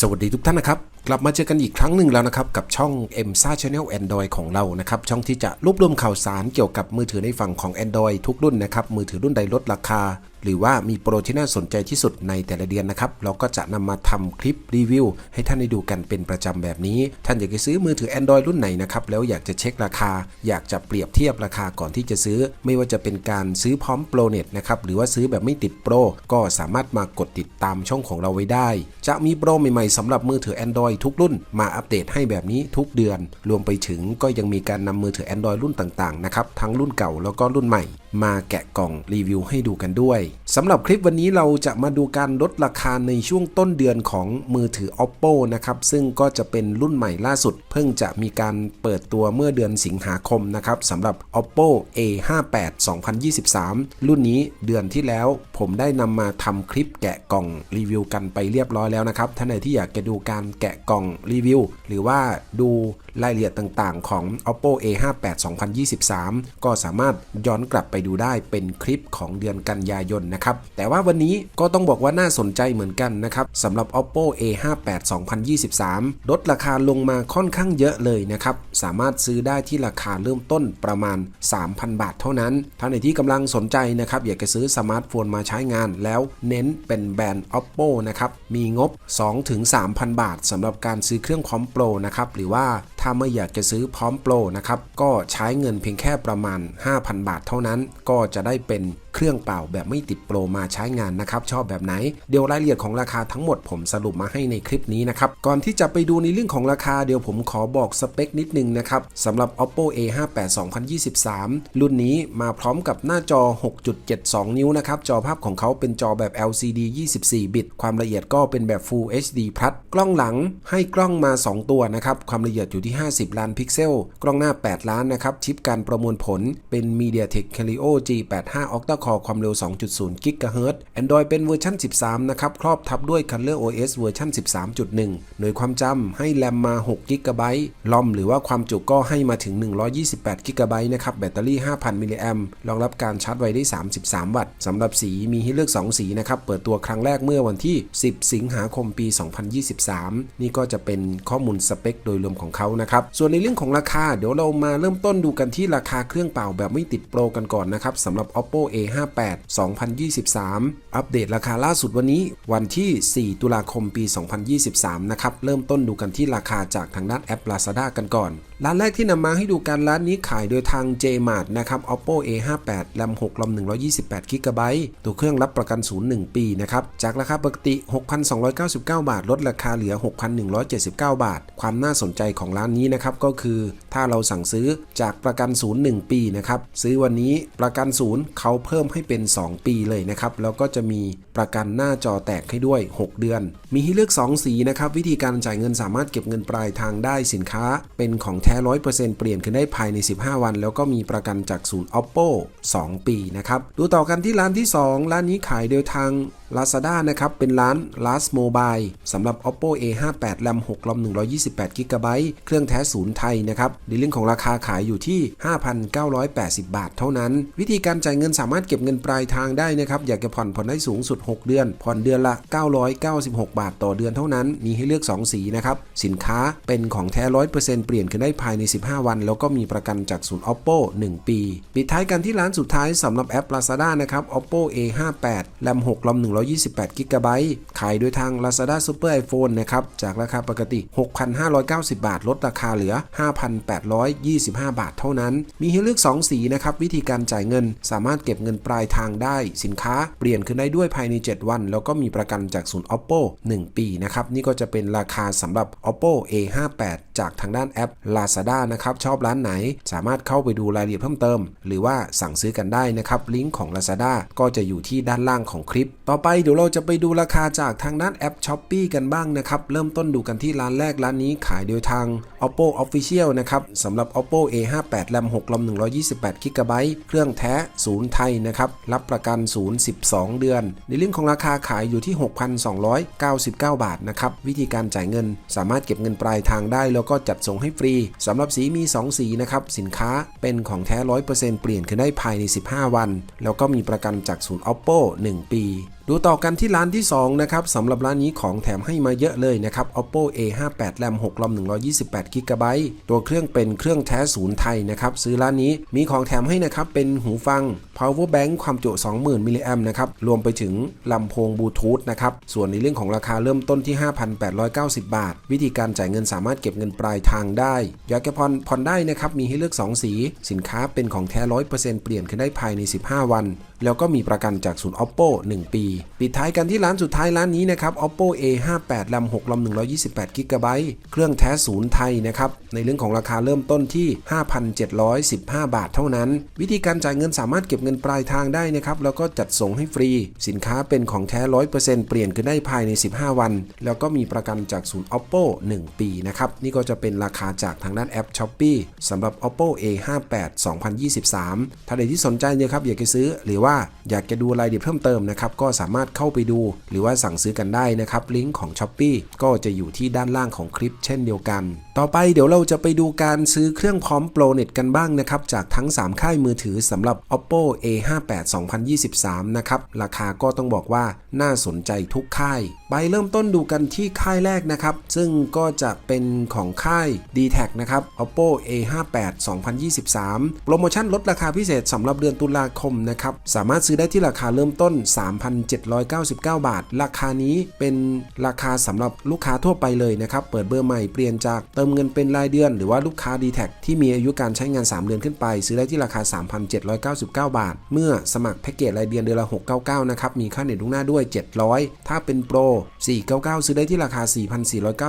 สวัสดีทุกท่านนะครับ กลับมาเจอกันอีกครั้งหนึ่งแล้วนะครับ กับช่อง m s a Channel Android ของเรานะครับ ช่องที่จะรวบรวมข่าวสารเกี่ยวกับมือถือในฝั่งของ Android ทุกรุ่นนะครับ มือถือรุ่นใดลดราคา หรือว่ามีโปรที่น่าสนใจที่สุดในแต่ละเดือนนะครับ เราก็จะนำมาทำคลิปรีวิว ให้ท่านได้ดูกันเป็นประจำแบบนี้ ท่านอยากจะซื้อมือถือ Android รุ่นไหนนะครับแล้วอยากจะเช็คราคา อยากจะเปรียบเทียบราคาก่อนที่จะซื้อ ไม่ว่าจะเป็นการซื้อพร้อมโปรเน็ตนะครับหรือว่าซื้อแบบไม่ติดโปรก็สามารถมากดติดตามช่องของเราไว้ได้ จะมีโปรใหม่ๆสำหรับมือถือ Android ทุกรุ่นมาอัปเดตให้แบบนี้ทุกเดือน รวมไปถึงก็ยังมีการนำมือถือ Android รุ่นต่างๆนะครับทั้งรุ่นเก่าแล้วก็รุ่นใหม่ มาแกะกล่องรีวิวให้ดูกันด้วย สำหรับคลิปวันนี้เราจะมาดูการลดราคาในช่วงต้นเดือนของมือถือ Oppo นะครับ ซึ่งก็จะเป็นรุ่นใหม่ล่าสุด เพิ่งจะมีการเปิดตัวเมื่อเดือนสิงหาคมนะครับสำหรับ Oppo A58 2023 รุ่นนี้เดือนที่แล้ว ผมได้นำมาทำคลิปแกะกล่องรีวิวกันไปเรียบร้อยแล้วนะครับท่านใดที่อยากจะดูการแกะกล่องรีวิว หรือว่าดูรายละเอียดต่างๆ ของ Oppo A58 2023 ก็สามารถย้อนกลับไปดูได้เป็นคลิปของเดือนกันยายนนะครับแต่ว่าวันนี้ก็ต้องบอกว่าน่าสนใจเหมือนกันนะครับสำหรับ Oppo A58 2023 ลดราคาลงมาค่อนข้างเยอะเลยนะครับ สามารถซื้อได้ที่ราคาเริ่มต้นประมาณ 3,000 บาทเท่านั้นท่านไหนที่กำลังสนใจนะครับ อยากจะซื้อสมาร์ทโฟนมาใช้งานแล้วเน้นเป็นแบรนด์ Oppo นะครับ มีงบ 2-3,000 บาทสำหรับการซื้อเครื่องพร้อมโปรนะครับ หรือว่าถ้าไม่อยากจะซื้อพร้อมโปรนะครับ ก็ใช้เงินเพียงแค่ประมาณ 5,000 บาทเท่านั้น ก็จะได้เป็นเครื่องเป่าแบบไม่ติดโปรมาใช้งานนะครับ ชอบแบบไหน เดี๋ยวรายละเอียดของราคาทั้งหมดผมสรุปมาให้ในคลิปนี้นะครับ ก่อนที่จะไปดูในเรื่องของราคาเดี๋ยวผมขอบอกสเปคนิดนึงนะครับสำหรับ Oppo A58 2023 รุ่นนี้มาพร้อมกับหน้าจอ 6.72 นิ้วนะครับ จอภาพของเขาเป็นจอแบบ LCD 24 บิต ความละเอียดก็เป็นแบบ Full HD พัดกล้องหลังให้กล้องมา 2 ตัวนะครับ ความละเอียดอยู่ที่50 ล้านพิกเซล กล้องหน้า 8 ล้านนะครับ ชิปการประมวลผลเป็น MediaTek Helio G85 Octa Core ความเร็ว 2.0 GHz Android เป็นเวอร์ชัน 13 นะครับ ครอบทับด้วย Color OS เวอร์ชัน 13.1 หน่วยความจำให้แรมมา 6 GB ลอมหรือว่าความจุก็ให้มาถึง 128 GB นะครับ แบตเตอรี่ 5,000 มิลลิแอมรองรับการชาร์จไวได้ 33 วัตต์สำหรับสีมีให้เลือก 2 สีนะครับ เปิดตัวครั้งแรกเมื่อวันที่ 10 สิงหาคมปี 2023 นี่ก็จะเป็นข้อมูลสเปคโดยรวมของเขานะครับ ส่วนในเรื่องของราคาเดี๋ยวเรามาเริ่มต้นดูกันที่ราคาเครื่องเป่าแบบไม่ติดโปรกันก่อนนะครับสำหรับ Oppo A58 2023 อัปเดตราคาล่าสุดวันนี้ วันที่ 4 ตุลาคมปี 2023 นะครับ เริ่มต้นดูกันที่ราคาจากทางด้านแอป Lazada กันก่อน ร้านแรกที่นำมาให้ดูกันร้านนี้ขายโดยทาง JMart นะครับ Oppo A58 แรม6ลอม128 g b ตัวเครื่องรับประกันศูนย์1ปีนะครับ จากราคาปกติ 6,299 บาท ลดราคาเหลือ 6,179 บาท ความน่าสนใจของร้านนี้นะครับ ก็คือถ้าเราสั่งซื้อจากประกันศูนย์1ปีนะครับ ซื้อวันนี้ประกันศูนย์เขาเพิ่มให้เป็น 2 ปีเลยนะครับ แล้วก็จะมีประกันหน้าจอแตกให้ด้วย 6 เดือน มีให้เลือก 2 สีนะครับ วิธีการจ่ายเงินสามารถเก็บเงินปลายทางได้สินค้าเป็นของแท้100%เปลี่ยนขึ้นได้ภายใน 15 วัน แล้วก็มีประกันจากศูนย์ oppo 2 ปีนะครับดูต่อกันที่ร้านที่ 2 ร้านนี้ขายโดยทาง Lazada นะครับ เป็นร้าน Last Mobile สำหรับ Oppo A58 แรม6ลอม128 g b เครื่องแท้ศูนย์ไทยนะครับในเรื่องของราคาขายอยู่ที่ 5,980 บาทเท่านั้น วิธีการจ่ายเงินสามารถเก็บเงินปลายทางได้นะครับ อยากจะผ่อนผ่อนได้สูงสุด 6 เดือน ผ่อนเดือนละ 996 บาทต่อเดือนเท่านั้น มีให้เลือก 2 สีนะครับ สินค้าเป็นของแท้ 100%เปลี่ยนขึ้นได้ภายใน 15 วัน แล้วก็มีประกันจากศูนย์ Oppo 1 ปี ปิดท้ายกันที่ร้านสุดท้ายสำหรับแอป Lazada นะครับ Oppo A58 แรม6ลอม128 g b ขายโดยทาง Lazada Super iPhone นะครับ จากราคาปกติ 6,590 บาท ลดราคาเหลือ 5,825 บาทเท่านั้น มีให้เลือก 2 สีนะครับ วิธีการจ่ายเงิน สามารถเก็บเงินปลายทางได้ สินค้าเปลี่ยนขึ้นได้ด้วยภายใน 7 วัน แล้วก็มีประกันจากศูนย์ Oppo 1 ปีนะครับ นี่ก็จะเป็นราคาสำหรับ Oppo A58 จากทางด้านแอป Lazada นะครับชอบร้านไหน สามารถเข้าไปดูรายละเอียดเพิ่มเติม หรือว่าสั่งซื้อกันได้นะครับลิงก์ของ Lazada ก็จะอยู่ที่ด้านล่างของคลิป ต่อไปเดี๋ยวเราจะไปดูราคาจากทางด้านแอป s h อ p e e กันบ้างนะครับเริ่มต้นดูกันที่ร้านแรกร้านนี้ขายโดยทาง Oppo Official นะครับสำหรับ Oppo A58 แรม6ลอม128 g b เครื่องแท้ศูนย์ไทยนะครับรับประกันศูนย์12 เดือน ในเรื่องของราคาขายอยู่ที่ 6,299 บาทนะครับวิธีการจ่ายเงินสามารถเก็บเงินปลายทางได้ แล้วก็จัดส่งให้ฟรีสำหรับสีมี 2 สีนะครับ สินค้าเป็นของแท้ 100%เปลี่ยนคืนได้ภายใน 15 วัน แล้วก็มีประกันจากศูนย์ Oppo 1 ปี ดูต่อกันที่ร้านที่2นะครับสำหรับร้านนี้ของแถมให้มาเยอะเลยนะครับ oppo a58 แรม6ลำ128 g b ตัวเครื่องเป็นเครื่องแท้ศูนย์ไทยนะครับ ซื้อร้านนี้มีของแถมให้นะครับ เป็นหูฟัง power bank ความจุ 20,000 มิลลิแอมนะครับ รวมไปถึงลำโพงบลูทูธนะครับ ส่วนในเรื่องของราคาเริ่มต้นที่ 5,890 บาท วิธีการจ่ายเงินสามารถเก็บเงินปลายทางได้อยากจะผ่อนผ่อนได้นะครับ มีให้เลือก 2 สี สินค้าเป็นของแท้ 100%เปลี่ยนขึ้นได้ภายใน 15 วัน แล้วก็มีประกันจากศูนย์ oppo 1 ปี ปิดท้ายกันที่ร้านสุดท้ายร้านนี้นะครับ oppo a58 ลำ6ลำ128 g b เครื่องแท้ศูนย์ไทยนะครับในเรื่องของราคาเริ่มต้นที่ 5,715 บาทเท่านั้น วิธีการจ่ายเงินสามารถเก็บเงินปลายทางได้นะครับแล้วก็จัดส่งให้ฟรี สินค้าเป็นของแท้ 100%เปลี่ยนขึ้นได้ภายใน 15 วัน แล้วก็มีประกันจากศูนย์ oppo 1 ปีนะครับนี่ก็จะเป็นราคาจากทางด้านแอป Shopee สำหรับ oppo a58 2023 ถ้าใครที่สนใจเนี่ยครับอยากจะซื้อหรือว่าอยากจะดูรายละเอียดเพิ่มเติมนะครับก็สามารถเข้าไปดู หรือว่าสั่งซื้อกันได้นะครับลิงก์ของ Shopee ก็จะอยู่ที่ด้านล่างของคลิปเช่นเดียวกัน ต่อไปเดี๋ยวเราจะไปดูการซื้อเครื่องพร้อมโปรเน็ตกันบ้างนะครับจากทั้ง 3 ค่ายมือถือสำหรับ oppo a58 2023 นะครับราคาก็ต้องบอกว่าน่าสนใจทุกค่าย ไปเริ่มต้นดูกันที่ค่ายแรกนะครับ ซึ่งก็จะเป็นของค่าย d t แทนะครับ oppo a58 2023 โปรโมชั่นลดราคาพิเศษสำหรับเดือนตุลาคมนะครับสามารถซื้อได้ที่ราคาเริ่มต้น 3,799 บาท ราคานี้เป็นราคาสำหรับลูกค้าทั่วไปเลยนะครับ เปิดเบอร์ใหม่เปลี่ยนจากเติมเงินเป็นรายเดือน หรือว่าลูกค้า d t แทที่มีอายุการใช้งาน 3 เดือนขึ้นไป ซื้อได้ที่ราคา 3,799 บาท เมื่อสมัครแพ็กเกจรายเดือนเดือนละ 699 นะครับ มีค่าเน็ตลูกหน้าด้วย 700 ถ้าเป็นโปร 499 ซื้อได้ที่ราคา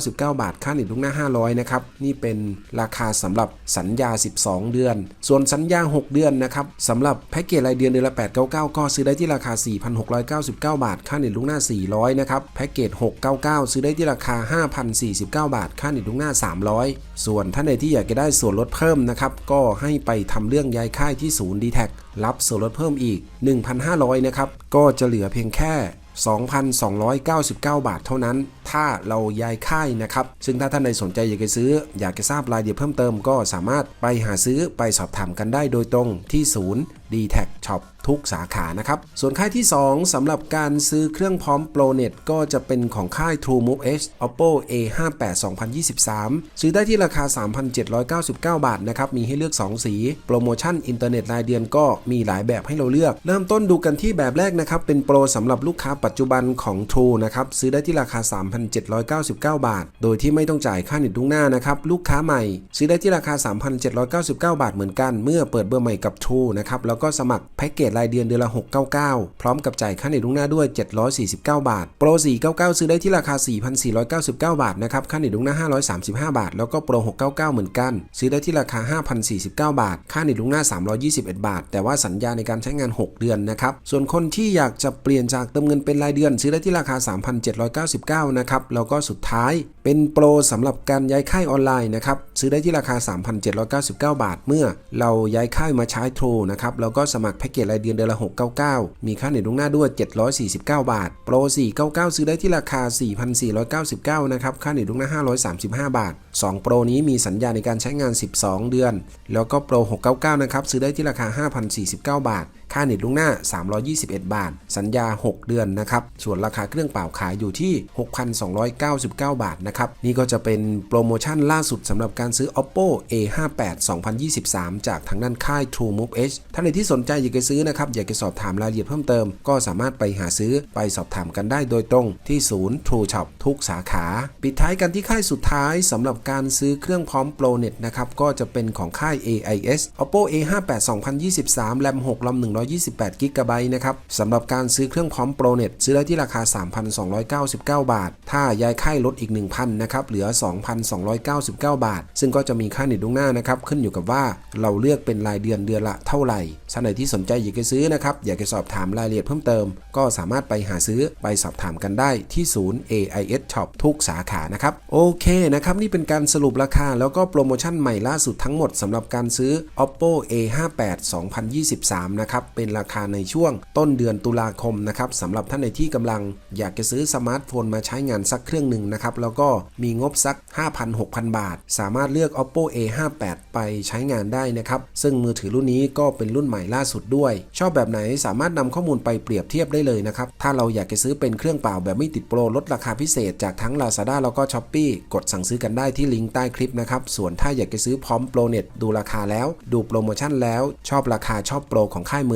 4,499 บาท ค่าเน็ตลูกหน้า 500 นะครับ นี่เป็นราคาสำหรับสัญญา 12 เดือน ส่วนสัญญา 6 เดือนนะครับสำหรับแพ็กเกจรายเดือนเดือนละ899 ก็ซื้อได้ที่ราคา 4,699 บาท ค่าเน็ตลูกหน้า 400 นะครับ แพ็กเกจ 699 ซื้อได้ที่ราคา 5,049 บาท ค่าเน็ตลูกหน้า 300 ส่วนท่านใดที่อยากจะได้ส่วนลดเพิ่มนะครับ ก็ให้ไปทำเรื่องย้ายค่ายที่ศูนย์ d t แท็รับส่วนลดเพิ่มอีก 1,500 นะครับ ก็จะเหลือเพียงแค่ 2,299 บาทเท่านั้น ถ้าเราย้ายค่ายนะครับ ซึ่งถ้าท่านใดสนใจอยากจะซื้อ อยากจะทราบรายละเอียดเพิ่มเติมก็สามารถไปหาซื้อไปสอบถามกันได้โดยตรงที่ศูนย์ d t แท Shop ทุกสาขานะครับ ส่วนค่ายที่ 2สำหรับการซื้อเครื่องพร้อม ProNet ก็จะเป็นของค่าย TrueMove H Oppo A58 2023 ซื้อได้ที่ราคา 3,799 บาทนะครับ มีให้เลือก 2 สี โปรโมชั่นอินเทอร์เน็ตรายเดือนก็มีหลายแบบให้เราเลือก เริ่มต้นดูกันที่แบบแรกนะครับ เป็นโปรสำหรับลูกค้าปัจจุบันของ True นะครับ ซื้อได้ที่ราคา3,799 บาท โดยที่ไม่ต้องจ่ายค่าเน็ตล่วงหน้านะครับลูกค้าใหม่ ซื้อได้ที่ราคา 3,799 บาทเหมือนกัน เมื่อเปิดเบอร์ใหม่กับ True นะครับแล้วก็สมัครแพ็กเกจรายเดือนเดือนละ 699 พร้อมกับจ่ายค่าเน็ตล่วงหน้าด้วย 749 บาท โปร 499 ซื้อได้ที่ราคา 4,499 บาทนะครับค่าเน็ตล่วงหน้า 535 บาท แล้วก็โปร 699 เหมือนกัน ซื้อได้ที่ราคา 5,049 บาท ค่าเน็ตล่วงหน้า 321 บาท แต่ว่าสัญญาในการใช้งาน 6 เดือนนะครับส่วนคนที่อยากจะเปลี่ยนจากเติมเงินเป็นรายเดือน ซื้อได้ที่ราคา 3,799นะครับแล้วก็สุดท้ายเป็นโปรสำหรับการย้ายค่ายออนไลน์นะครับซื้อได้ที่ราคา 3,799 บาท เมื่อเราย้ายค่ายมาใช้ True นะครับแล้วก็สมัครแพ็กเกจรายเดือนเดือนละ 699 มีค่าเน็ตล่วงหน้าด้วย 749 บาท โปร 499 ซื้อได้ที่ราคา 4,499 นะครับค่าเน็ตล่วงหน้า 535 บาท 2 โปรนี้มีสัญญาในการใช้งาน 12 เดือน แล้วก็โปร 699 นะครับซื้อได้ที่ราคา 5,049 บาทค่าเน็ตล่วงหน้า 321 บาท สัญญา 6 เดือนนะครับ ส่วนราคาเครื่องเปล่าขายอยู่ที่ 6,299 บาทนะครับ นี่ก็จะเป็นโปรโมชั่นล่าสุดสำหรับการซื้อ oppo a58 2023 จากทางด้านค่าย TrueMove H ท่านใดที่สนใจอยากจะซื้อนะครับ อยากจะสอบถามรายละเอียดเพิ่มเติม ก็สามารถไปหาซื้อไปสอบถามกันได้โดยตรงที่ศูนย์ True Shop ทุกสาขา ปิดท้ายกันที่ค่ายสุดท้ายสำหรับการซื้อเครื่องพร้อม ProNet นะครับก็จะเป็นของค่าย AIS oppo a58 2023 แรม6ลำ128 g b นะครับสำหรับการซื้อเครื่องพร้อม ProNet ซื้อได้ที่ราคา 3,299 บาท ถ้าย้ายค่ายลดอีก 1,000นะครับเหลือ 2,299 บาท ซึ่งก็จะมีค่าเน็ตล่วงหน้านะครับขึ้นอยู่กับว่าเราเลือกเป็นรายเดือนเดือนละเท่าไหร่ท่านใดที่สนใจอยากจะซื้อนะครับอยากจะสอบถามรายละเอียดเพิ่มเติม ก็สามารถไปหาซื้อไปสอบถามกันได้ที่ศูนย์ AIS Shop ทุกสาขานะครับโอเคนะครับนี่เป็นการสรุปราคาแล้วก็โปรโมชั่นใหม่ล่าสุดทั้งหมดสำหรับการซื้อ oppo a58 2023 นะครับเป็นราคาในช่วงต้นเดือนตุลาคมนะครับสำหรับท่านในที่กำลัง อยากจะซื้อสมาร์ทโฟนมาใช้งานสักเครื่องหนึ่งนะครับแล้วก็มีงบสัก 5,000-6,000 บาท สามารถเลือก oppo a58 ไปใช้งานได้นะครับซึ่งมือถือรุ่นนี้ก็เป็นรุ่นใหม่ล่าสุดด้วย ชอบแบบไหนสามารถนำข้อมูลไปเปรียบเทียบได้เลยนะครับถ้าเราอยากจะซื้อเป็นเครื่องเปล่าแบบไม่ติดโปรลดราคาพิเศษจากทั้ง Lazada แล้วก็ Shopee กดสั่งซื้อกันได้ที่ลิงก์ใต้คลิปนะครับส่วนถ้าอยากจะซื้อพร้อมโปรเน็ตดูราคาแล้ว ดูโปรโมชั่นแล้ว ชอบราคาชอบโปรของค่ายมือ